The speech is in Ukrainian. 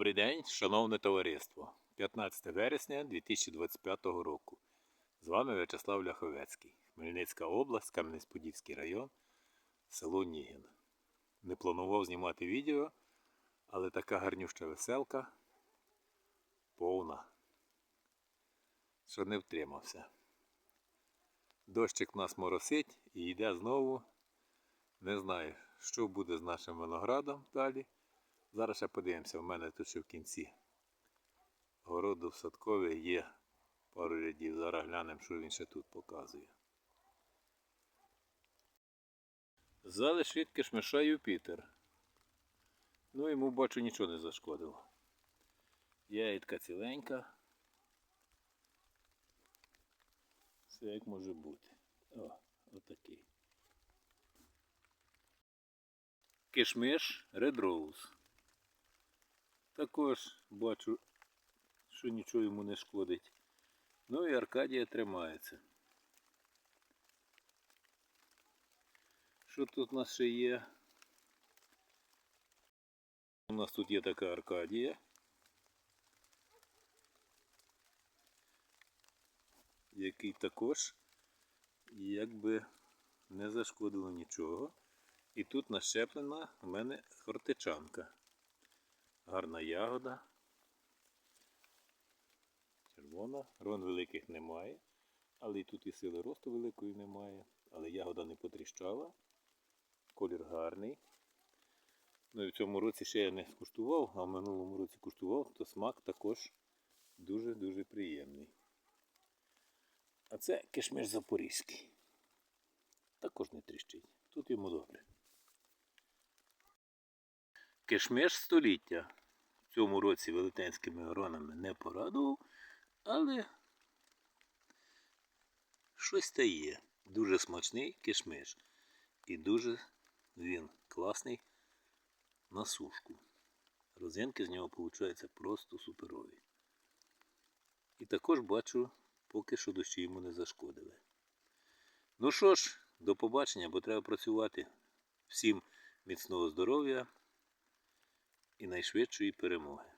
Добрий день, шановне товариство. 15 вересня 2025 року. З вами В'ячеслав Ляховецький, Хмельницька область, Кам'янець-Подільський район, село Нігін. Не планував знімати відео, але така гарнюща веселка повна, що не втримався. Дощик нас моросить і йде знову. Не знаю, що буде з нашим виноградом далі. Зараз ще подивимося, в мене тут ще в кінці городу в садкові є пару рядів. Зараз глянемо, що він ще тут показує. Залиш від кишмиша Юпітер. Ну йому бачу нічого не зашкодило. Яєтка ціленька. Все як може бути. О, отакий. Кишмиш Red Rose. Також бачу, що нічого йому не шкодить. Ну і Аркадія тримається. Що тут у нас ще є? У нас тут є така Аркадія. Який також якби не зашкодило нічого. І тут нащеплена у мене хортичанка. Гарна ягода. Червона. Рон великих немає. Але і тут і сили росту великої немає. Але ягода не потріщала. Колір гарний. Ну і в цьому році ще я не скуштував, а в минулому році куштував, то смак також дуже-дуже приємний. А це кишмиш запорізький. Також не тріщить. Тут йому добре. Кишмиш століття. Цьому році велетенськими гронами не порадував, але щось та є. Дуже смачний кишмиш. І дуже він класний на сушку. Розинки з нього виходять просто суперові. І також бачу, поки що дощі йому не зашкодили. Ну що ж, до побачення, бо треба працювати. Всім міцного здоров'я і найшвидшої перемоги.